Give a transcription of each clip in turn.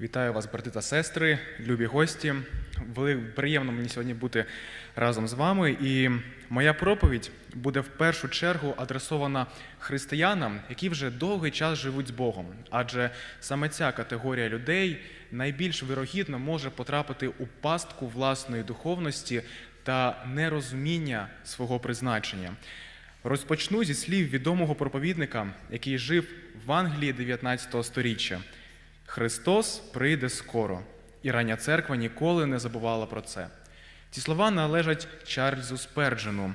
Вітаю вас, брати та сестри, любі гості. Приємно мені сьогодні бути разом з вами. І моя проповідь буде в першу чергу адресована християнам, які вже довгий час живуть з Богом. Адже саме ця категорія людей найбільш вирогідно може потрапити у пастку власної духовності та нерозуміння свого призначення. Розпочну зі слів відомого проповідника, який жив в Англії 19 століття. Христос прийде скоро, і рання церква ніколи не забувала про це. Ці слова належать Чарльзу Сперджену.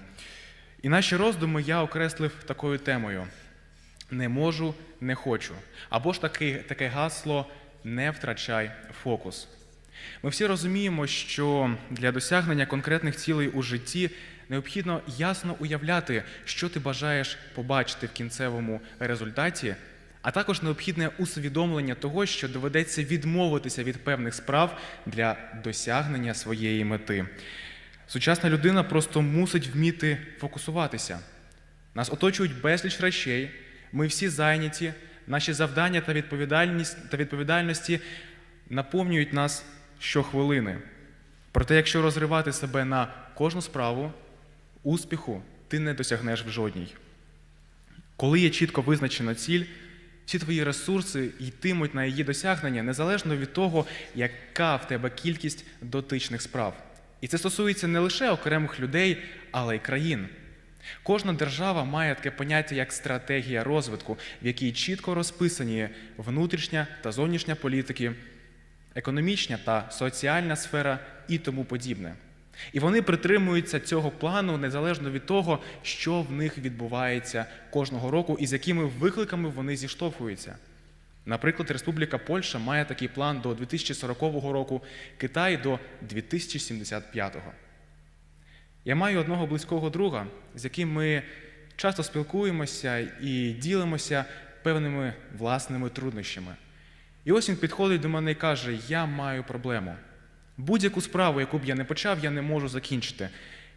І наші роздуми я окреслив такою темою: не можу, не хочу. Або ж таки, таке гасло не втрачай фокус. Ми всі розуміємо, що для досягнення конкретних цілей у житті необхідно ясно уявляти, що ти бажаєш побачити в кінцевому результаті, а також необхідне усвідомлення того, що доведеться відмовитися від певних справ для досягнення своєї мети. Сучасна людина просто мусить вміти фокусуватися. Нас оточують безліч речей, ми всі зайняті, наші завдання та відповідальність та відповідальності наповнюють нас щохвилини. Проте, якщо розривати себе на кожну справу, успіху ти не досягнеш в жодній. Коли є чітко визначена ціль, всі твої ресурси йтимуть на її досягнення незалежно від того, яка в тебе кількість дотичних справ. І це стосується не лише окремих людей, але й країн. Кожна держава має таке поняття як стратегія розвитку, в якій чітко розписані внутрішня та зовнішня політики, економічна та соціальна сфера і тому подібне. І вони притримуються цього плану незалежно від того, що в них відбувається кожного року і з якими викликами вони зіштовхуються. Наприклад, Республіка Польща має такий план до 2040 року, Китай до 2075. Я маю одного близького друга, з яким ми часто спілкуємося і ділимося певними власними труднощами. І ось він підходить до мене і каже: Я маю проблему. Будь-яку справу, яку б я не почав, я не можу закінчити.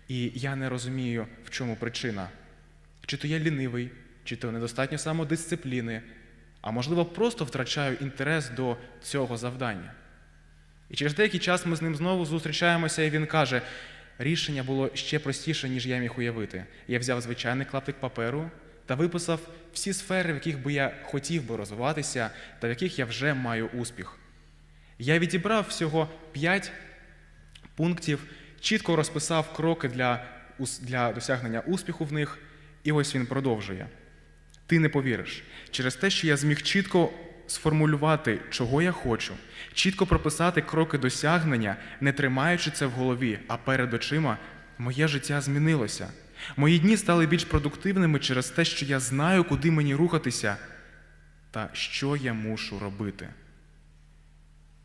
І я не розумію, в чому причина. Чи то я лінивий, чи то недостатньо самодисципліни, а можливо, просто втрачаю інтерес до цього завдання. І через деякий час ми з ним знову зустрічаємося, і він каже: рішення було ще простіше, ніж я міг уявити. Я взяв звичайний клаптик паперу та виписав всі сфери, в яких би я хотів би розвиватися, та в яких я вже маю успіх. Я відібрав всього п'ять пунктів, чітко розписав кроки для, для досягнення успіху в них, і ось він продовжує. Ти не повіриш, через те, що я зміг чітко сформулювати, чого я хочу, чітко прописати кроки досягнення, не тримаючи це в голові, а перед очима, моє життя змінилося. Мої дні стали більш продуктивними через те, що я знаю, куди мені рухатися та що я мушу робити.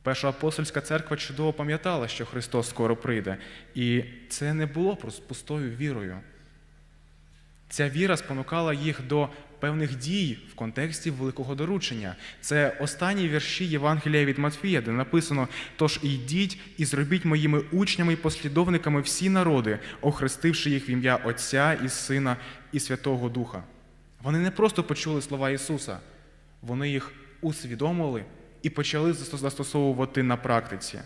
Перша апостольська церква чудово пам'ятала, що Христос скоро прийде, і це не було просто пустою вірою. Ця віра спонукала їх до певних дій в контексті великого доручення. Це останні вірші Євангелія від Матфія, де написано: Тож ідіть і зробіть моїми учнями і послідовниками всі народи, охрестивши їх в ім'я Отця і Сина і Святого Духа. Вони не просто почули слова Ісуса, вони їх усвідомили і почали застосовувати на практиці.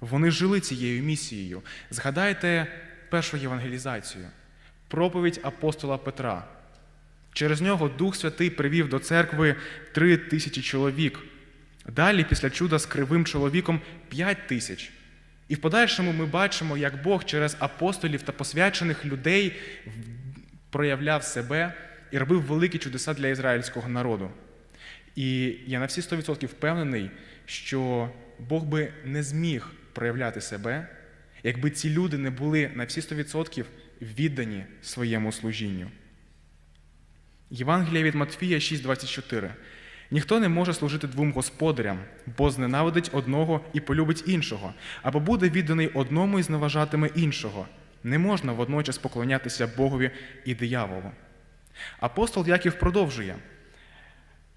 Вони жили цією місією. Згадайте першу євангелізацію, проповідь апостола Петра. Через нього Дух Святий привів до церкви три тисячі чоловік. Далі, після чуда з кривим чоловіком, п'ять тисяч. І в подальшому ми бачимо, як Бог через апостолів та посвячених людей проявляв себе і робив великі чудеса для ізраїльського народу. І я на всі 100% впевнений, що Бог би не зміг проявляти себе, якби ці люди не були на всі 100% віддані своєму служінню. Євангелія від Матфія 6:24. Ніхто не може служити двом господарям, бо зненавидить одного і полюбить іншого, або буде відданий одному і зневажатиме іншого. Не можна водночас поклонятися Богові і дияволу. Апостол Яків продовжує.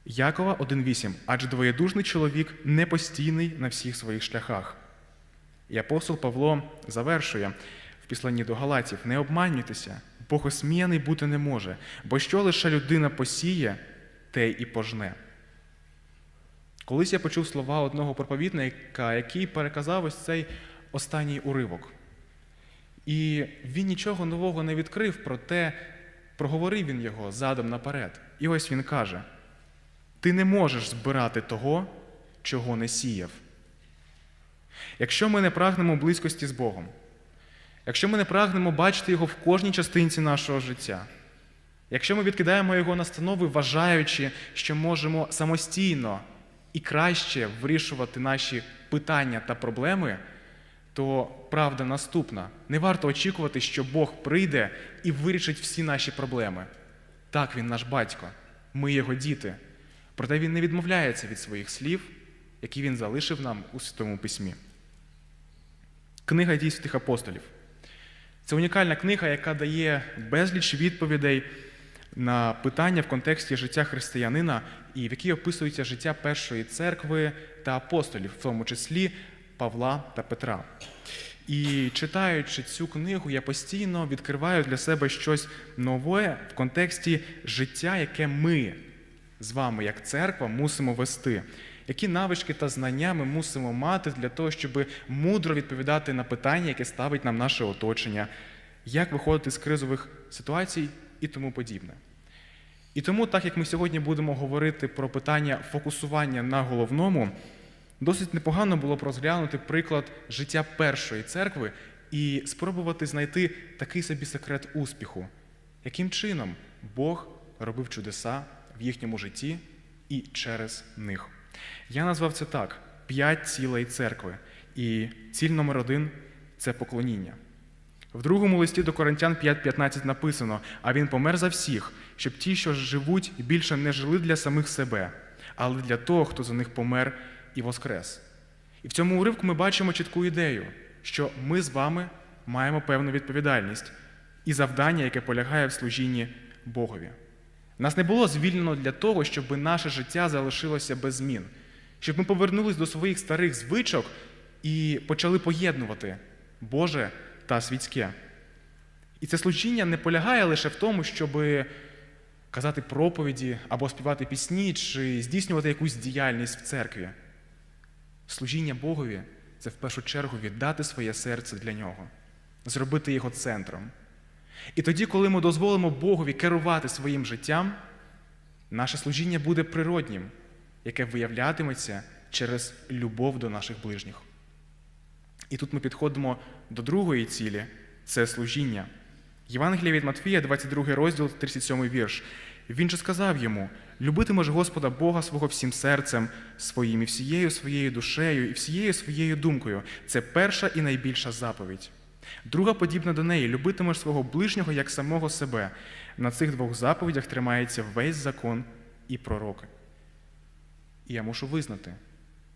Якова 1.8. Адже двоєдужний чоловік непостійний на всіх своїх шляхах. І апостол Павло завершує в післанні до Галатів: не обманюйтеся, Бог осміяний бути не може, бо що лише людина посіє, те і пожне. Колись я почув слова одного проповідника, який переказав ось цей останній уривок. І він нічого нового не відкрив, проте проговорив він його задом наперед. І ось він каже: ти не можеш збирати того, чого не сіяв. Якщо ми не прагнемо близькості з Богом, якщо ми не прагнемо бачити Його в кожній частинці нашого життя, якщо ми відкидаємо Його настанови, вважаючи, що можемо самостійно і краще вирішувати наші питання та проблеми, то правда наступна: не варто очікувати, що Бог прийде і вирішить всі наші проблеми. Так, Він наш батько, ми Його діти. Проте Він не відмовляється від своїх слів, які він залишив нам у Святому Письмі. Книга дій святих апостолів. Це унікальна книга, яка дає безліч відповідей на питання в контексті життя християнина, і в якій описується життя першої церкви та апостолів, в тому числі Павла та Петра. І читаючи цю книгу, я постійно відкриваю для себе щось нове в контексті життя, яке ми з вами, як церква, мусимо вести. Які навички та знання ми мусимо мати для того, щоб мудро відповідати на питання, яке ставить нам наше оточення, як виходити з кризових ситуацій і тому подібне. І тому, так як ми сьогодні будемо говорити про питання фокусування на головному, досить непогано було б розглянути приклад життя першої церкви і спробувати знайти такий собі секрет успіху, яким чином Бог робив чудеса в їхньому житті і через них. Я назвав це так: п'ять цілей церкви. І ціль номер один це поклоніння. В другому листі до Коринтян 5.15 написано: а він помер за всіх, щоб ті, що живуть, більше не жили для самих себе, але для того, хто за них помер і воскрес. І в цьому уривку ми бачимо чітку ідею, що ми з вами маємо певну відповідальність і завдання, яке полягає в служінні Богові. Нас не було звільнено для того, щоб наше життя залишилося без змін, щоб ми повернулись до своїх старих звичок і почали поєднувати Боже та світське. І це служіння не полягає лише в тому, щоб казати проповіді або співати пісні, чи здійснювати якусь діяльність в церкві. Служіння Богові це в першу чергу віддати своє серце для нього, зробити його центром. І тоді, коли ми дозволимо Богові керувати своїм життям, наше служіння буде природнім, яке виявлятиметься через любов до наших ближніх. І тут ми підходимо до другої цілі це служіння. Євангелія від Матфія, 22 розділ, 37 вірш. Він же сказав йому: любитимеш Господа Бога свого всім серцем своїм, і всією своєю душею, і всією своєю думкою. Це перша і найбільша заповідь. Друга подібна до неї любитимеш свого ближнього як самого себе. На цих двох заповідях тримається весь закон і пророки. І я мушу визнати,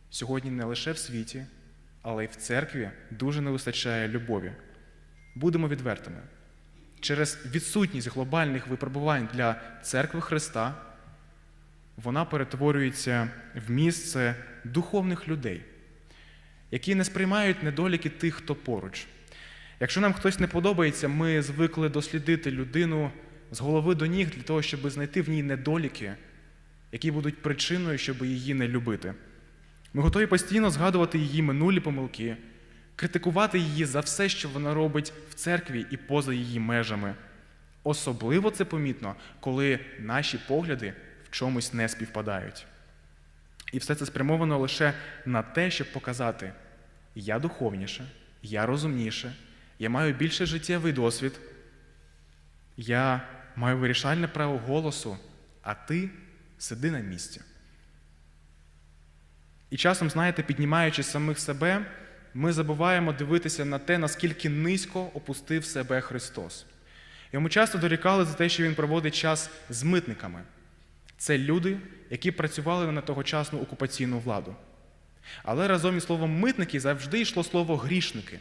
сьогодні не лише в світі, але й в церкві дуже не вистачає любові. Будемо відвертими. Через відсутність глобальних випробувань для церкви Христа вона перетворюється в місце духовних людей, які не сприймають недоліки тих, хто поруч. Якщо нам хтось не подобається, ми звикли дослідити людину з голови до ніг для того, щоб знайти в ній недоліки, які будуть причиною, щоб її не любити. Ми готові постійно згадувати її минулі помилки, критикувати її за все, що вона робить в церкві і поза її межами. Особливо це помітно, коли наші погляди в чомусь не співпадають. І все це спрямовано лише на те, щоб показати: я духовніше, я розумніше, я маю більше життєвий досвід, я маю вирішальне право голосу, а ти сиди на місці. І часом, знаєте, піднімаючи самих себе, ми забуваємо дивитися на те, наскільки низько опустив себе Христос. Йому часто дорікали за те, що він проводить час з митниками. Це люди, які працювали на тогочасну окупаційну владу. Але разом із словом митники завжди йшло слово грішники.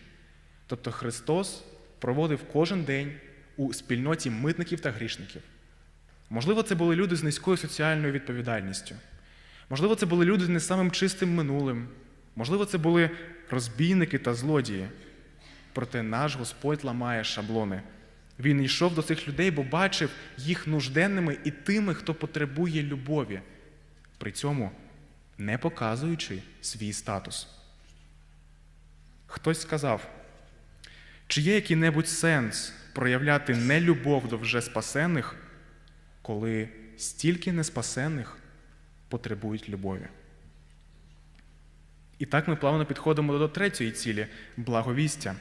Тобто Христос проводив кожен день у спільноті митників та грішників. Можливо, це були люди з низькою соціальною відповідальністю. Можливо, це були люди з не самим чистим минулим. Можливо, це були розбійники та злодії. Проте наш Господь ламає шаблони. Він йшов до цих людей, бо бачив їх нужденними і тими, хто потребує любові. При цьому не показуючи свій статус. Хтось сказав, чи є який-небудь сенс проявляти нелюбов до вже спасених, коли стільки неспасених потребують любові? І так ми плавно підходимо до третьої цілі благовістя.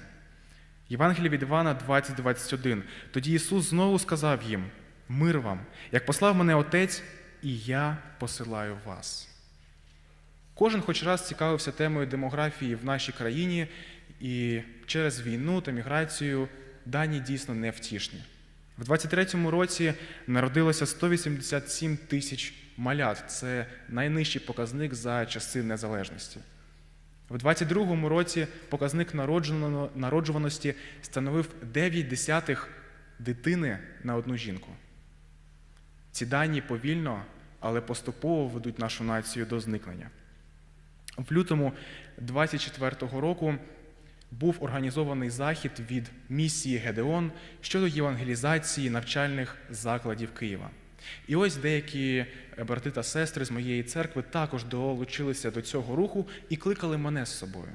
Євангеліє від Івана 20.21. Тоді Ісус знову сказав їм: Мир вам, як послав мене Отець, і я посилаю вас. Кожен хоч раз цікавився темою демографії в нашій країні, і через війну та міграцію дані дійсно невтішні. В 23-му році народилося 187 тисяч малят. Це найнижчий показник за часи незалежності. В 22-му році показник народжуваності становив 9 десятих дитини на одну жінку. Ці дані повільно, але поступово ведуть нашу націю до зникнення. В лютому 24-го року був організований захід від місії Гедеон щодо євангелізації навчальних закладів Києва. І ось деякі брати та сестри з моєї церкви також долучилися до цього руху і кликали мене з собою.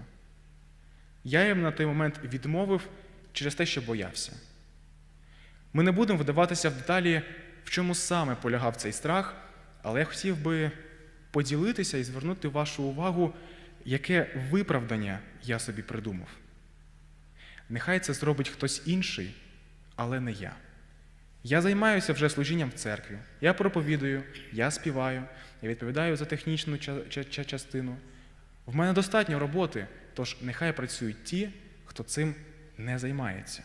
Я їм на той момент відмовив через те, що боявся. Ми не будемо вдаватися в деталі, в чому саме полягав цей страх, але я хотів би поділитися і звернути вашу увагу, яке виправдання я собі придумав. Нехай це зробить хтось інший, але не я. Я займаюся вже служінням в церкві. Я проповідую, я співаю, я відповідаю за технічну ча- ча- ча- частину. В мене достатньо роботи, тож нехай працюють ті, хто цим не займається.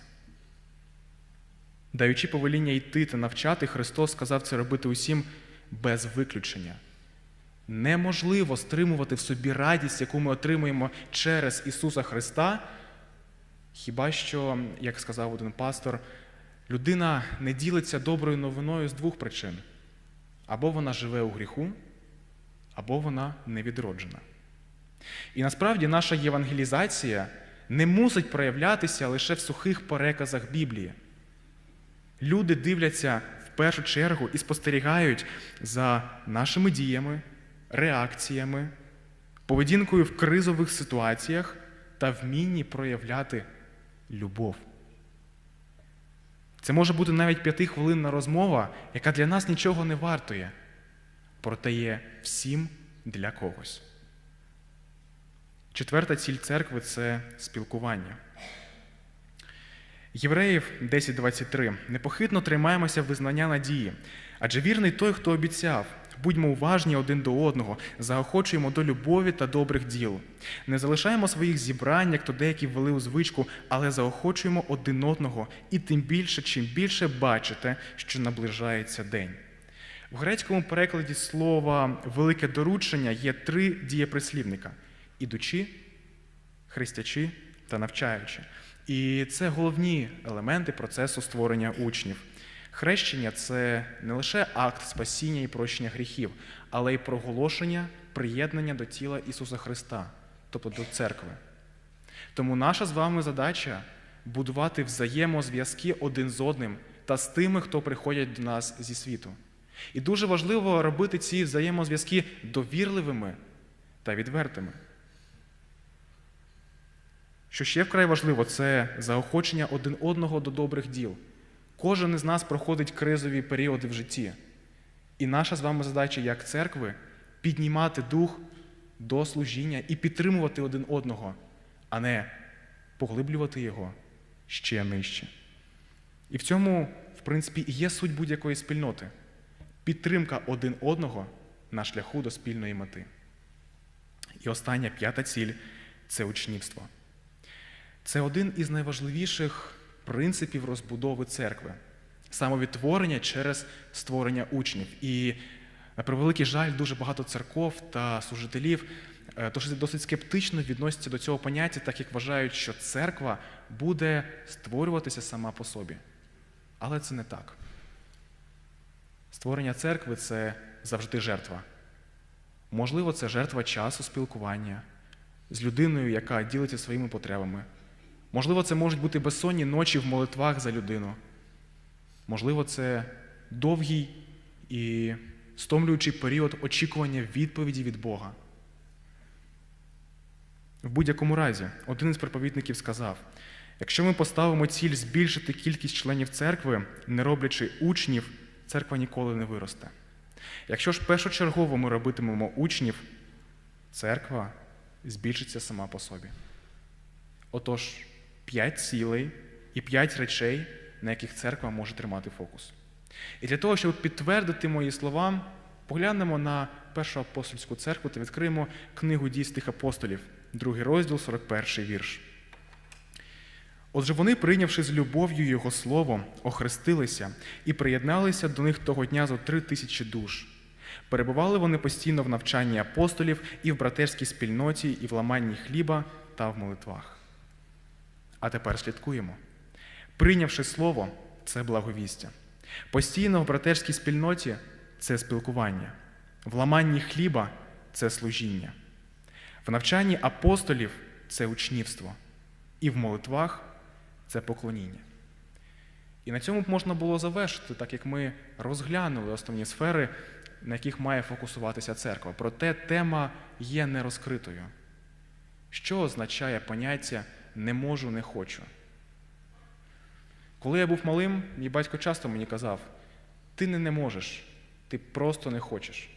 Даючи повеління йти та навчати, Христос сказав це робити усім без виключення. Неможливо стримувати в собі радість, яку ми отримуємо через Ісуса Христа, хіба що, як сказав один пастор, людина не ділиться доброю новиною з двох причин: або вона живе у гріху, або вона невідроджена. І насправді наша євангелізація не мусить проявлятися лише в сухих переказах Біблії. Люди дивляться в першу чергу і спостерігають за нашими діями, реакціями, поведінкою в кризових ситуаціях та вмінні проявляти любов. Це може бути навіть п'ятихвилинна розмова, яка для нас нічого не вартує, проте є всім для когось. Четверта ціль церкви це спілкування. Євреїв 10.23. Непохитно тримаємося визнання надії, адже вірний той, хто обіцяв. Будьмо уважні один до одного, заохочуємо до любові та добрих діл. Не залишаємо своїх зібрань, як то деякі ввели у звичку, але заохочуємо один одного, і тим більше, чим більше бачите, що наближається день. В грецькому перекладі слова велике доручення є три дієприслівника: ідучи, хрестячи та навчаючи. І це головні елементи процесу створення учнів. Хрещення це не лише акт спасіння і прощення гріхів, але й проголошення приєднання до тіла Ісуса Христа, тобто до церкви. Тому наша з вами задача будувати взаємозв'язки один з одним та з тими, хто приходять до нас зі світу. І дуже важливо робити ці взаємозв'язки довірливими та відвертими. Що ще вкрай важливо, це заохочення один одного до добрих діл. Кожен із нас проходить кризові періоди в житті. І наша з вами задача як церкви піднімати дух до служіння і підтримувати один одного, а не поглиблювати його ще нижче. І в цьому, в принципі, і є суть будь-якої спільноти підтримка один одного на шляху до спільної мети. І остання п'ята ціль це учнівство. Це один із найважливіших принципів розбудови церкви самовідтворення через створення учнів. І, на превеликий жаль, дуже багато церков та служителів е, досить скептично відносяться до цього поняття, так як вважають, що церква буде створюватися сама по собі. Але це не так. Створення церкви це завжди жертва. Можливо, це жертва часу спілкування з людиною, яка ділиться своїми потребами. Можливо, це можуть бути безсонні ночі в молитвах за людину. Можливо, це довгий і стомлюючий період очікування відповіді від Бога. В будь-якому разі, один із проповідників сказав: якщо ми поставимо ціль збільшити кількість членів церкви, не роблячи учнів, церква ніколи не виросте. Якщо ж першочергово ми робитимемо учнів, церква збільшиться сама по собі. Отож, п'ять цілей і п'ять речей, на яких церква може тримати фокус. І для того, щоб підтвердити мої слова, поглянемо на першу апостольську церкву та відкриємо книгу дій апостолів, другий розділ, 41 вірш. Отже, вони, прийнявши з любов'ю Його слово, охрестилися і приєдналися до них того дня зо три тисячі душ. Перебували вони постійно в навчанні апостолів і в братерській спільноті, і в ламанні хліба та в молитвах. А тепер слідкуємо. Прийнявши слово, це благовістя. Постійно в братерській спільноті це спілкування, в ламанні хліба це служіння, в навчанні апостолів це учнівство, і в молитвах це поклоніння. І на цьому б можна було завершити, так як ми розглянули основні сфери, на яких має фокусуватися церква. Проте тема є нерозкритою. Що означає поняття не можу, не хочу? Коли я був малим, мій батько часто мені казав: ти не, не можеш, ти просто не хочеш.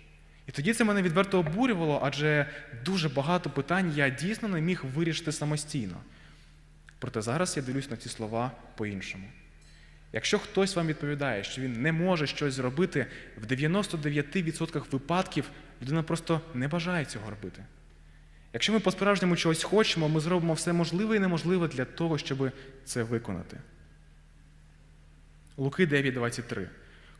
І тоді це мене відверто обурювало, адже дуже багато питань я дійсно не міг вирішити самостійно. Проте зараз я дивлюсь на ці слова по-іншому. Якщо хтось вам відповідає, що він не може щось зробити, в 99% випадків людина просто не бажає цього робити. Якщо ми по-справжньому чогось хочемо, ми зробимо все можливе і неможливе для того, щоб це виконати. Луки 9:23.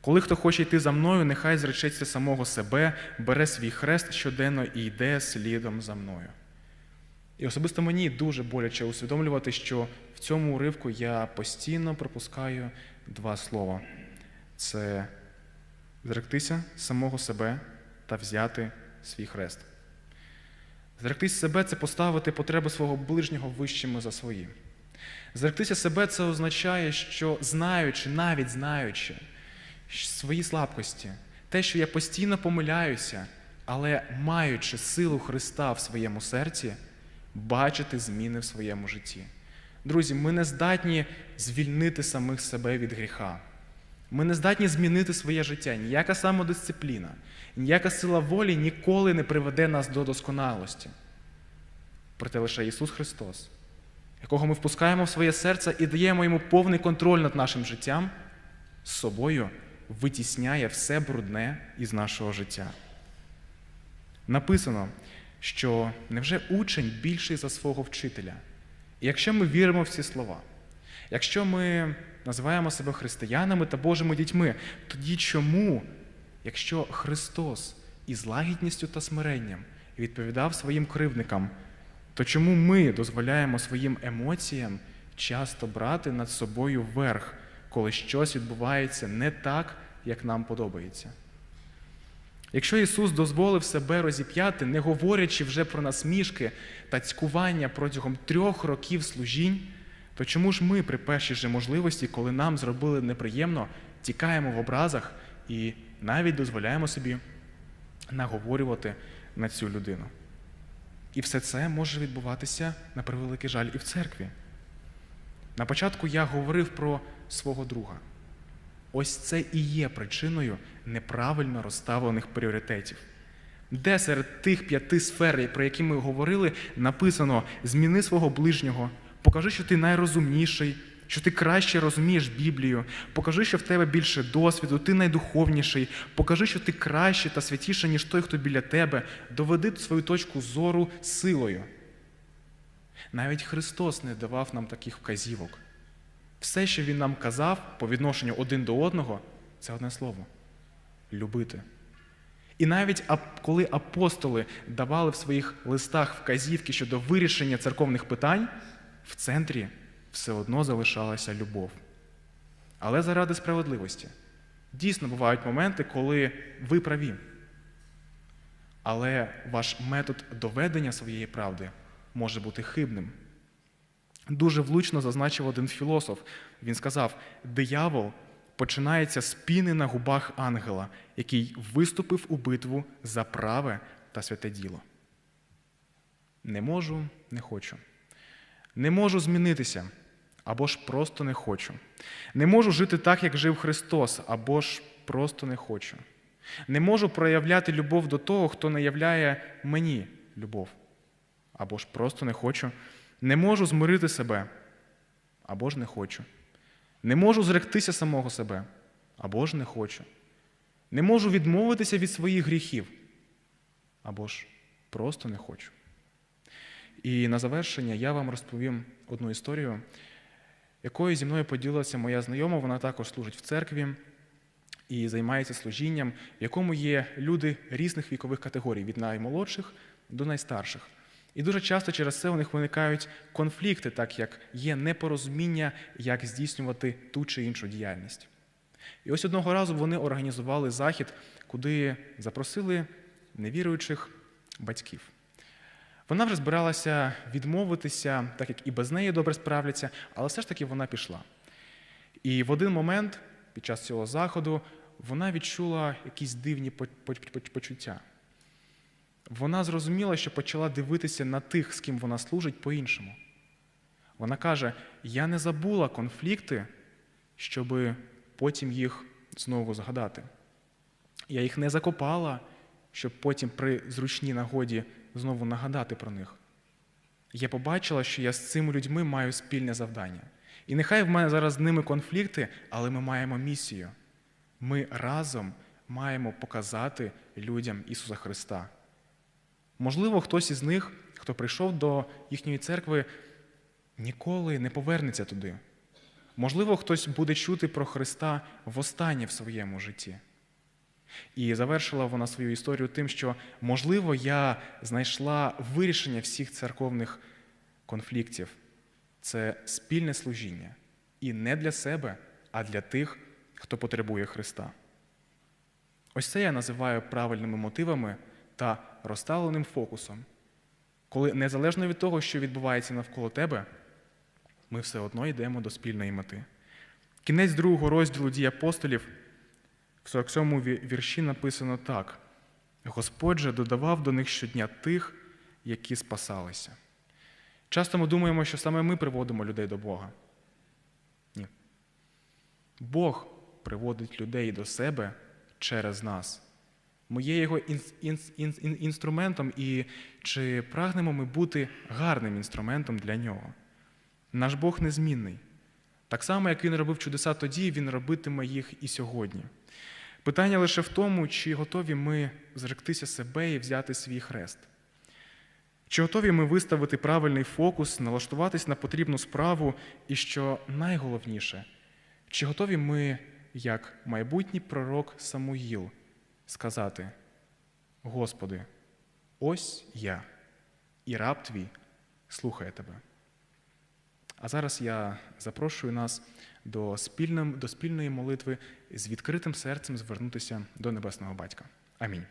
Коли хто хоче йти за мною, нехай зречеться самого себе, бере свій хрест щоденно і йде слідом за мною. І особисто мені дуже боляче усвідомлювати, що в цьому уривку я постійно пропускаю два слова: це зректися самого себе та взяти свій хрест. Зректись себе це поставити потреби свого ближнього вищими за свої. Зректися себе це означає, що знаючи, навіть знаючи свої слабкості, те, що я постійно помиляюся, але маючи силу Христа в своєму серці, бачити зміни в своєму житті. Друзі, ми не здатні звільнити самих себе від гріха. Ми не здатні змінити своє життя. Ніяка самодисципліна, ніяка сила волі ніколи не приведе нас до досконалості. Проте лише Ісус Христос, якого ми впускаємо в своє серце і даємо йому повний контроль над нашим життям, з собою витісняє все брудне із нашого життя. Написано, що невже учень більший за свого вчителя? І якщо ми віримо в ці слова, якщо ми називаємо себе християнами та Божими дітьми, тоді чому, якщо Христос із лагідністю та смиренням відповідав своїм кривдникам, то чому ми дозволяємо своїм емоціям часто брати над собою верх, коли щось відбувається не так, як нам подобається? Якщо Ісус дозволив себе розіп'яти, не говорячи вже про насмішки та цькування протягом трьох років служінь, то чому ж ми при першій же можливості, коли нам зробили неприємно, тікаємо в образах і навіть дозволяємо собі наговорювати на цю людину? І все це може відбуватися на превеликий жаль і в церкві. На початку я говорив про свого друга. Ось це і є причиною неправильно розставлених пріоритетів. Де серед тих п'яти сфер, про які ми говорили, написано: зміни свого ближнього, покажи, що ти найрозумніший, що ти краще розумієш Біблію, покажи, що в тебе більше досвіду, ти найдуховніший, покажи, що ти краще та святіше, ніж той, хто біля тебе, доведи свою точку зору силою. Навіть Христос не давав нам таких вказівок. Все, що Він нам казав по відношенню один до одного, це одне слово любити. І навіть коли апостоли давали в своїх листах вказівки щодо вирішення церковних питань, в центрі все одно залишалася любов. Але заради справедливості. Дійсно бувають моменти, коли ви праві. Але ваш метод доведення своєї правди може бути хибним. Дуже влучно зазначив один філософ. Він сказав: диявол починається з піни на губах ангела, який виступив у битву за праве та святе діло. Не можу, не хочу. Не можу змінитися, або ж просто не хочу. Не можу жити так, як жив Христос, або ж просто не хочу. Не можу проявляти любов до того, хто не являє мені любов, або ж просто не хочу. Не можу змирити себе, або ж не хочу. Не можу зректися самого себе, або ж не хочу. Не можу відмовитися від своїх гріхів, або ж просто не хочу. І на завершення я вам розповім одну історію, якою зі мною поділилася моя знайома. Вона також служить в церкві і займається служінням, в якому є люди різних вікових категорій, від наймолодших до найстарших. І дуже часто через це у них виникають конфлікти, так як є непорозуміння, як здійснювати ту чи іншу діяльність. І ось одного разу вони організували захід, куди запросили невіруючих батьків. Вона вже збиралася відмовитися, так як і без неї добре справляться, але все ж таки вона пішла. І в один момент, під час цього заходу, вона відчула якісь дивні по- по- по- почуття. Вона зрозуміла, що почала дивитися на тих, з ким вона служить, по-іншому. Вона каже: Я не забула конфлікти, щоб потім їх знову згадати. Я їх не закопала, щоб потім при зручній нагоді знову нагадати про них. Я побачила, що я з цими людьми маю спільне завдання. І нехай в мене зараз з ними конфлікти, але ми маємо місію. Ми разом маємо показати людям Ісуса Христа. Можливо, хтось із них, хто прийшов до їхньої церкви, ніколи не повернеться туди. Можливо, хтось буде чути про Христа востаннє в своєму житті. І завершила вона свою історію тим, що, можливо, я знайшла вирішення всіх церковних конфліктів. Це спільне служіння. І не для себе, а для тих, хто потребує Христа. Ось це я називаю правильними мотивами та розставленим фокусом, коли незалежно від того, що відбувається навколо тебе, ми все одно йдемо до спільної мети. Кінець другого розділу дій апостолів в 47-му вірші написано так: Господь же додавав до них щодня тих, які спасалися. Часто ми думаємо, що саме ми приводимо людей до Бога. Ні. Бог приводить людей до себе через нас. Ми є його інс- інс- інс- ін- інструментом, і чи прагнемо ми бути гарним інструментом для нього? Наш Бог незмінний. Так само, як він робив чудеса тоді, він робитиме їх і сьогодні. Питання лише в тому, чи готові ми зректися себе і взяти свій хрест. Чи готові ми виставити правильний фокус, налаштуватись на потрібну справу, і що найголовніше, чи готові ми, як майбутній пророк Самуїл, сказати: Господи, ось я, і раб твій слухає тебе. А зараз я запрошую нас до спільної молитви з відкритим серцем звернутися до Небесного Батька. Амінь.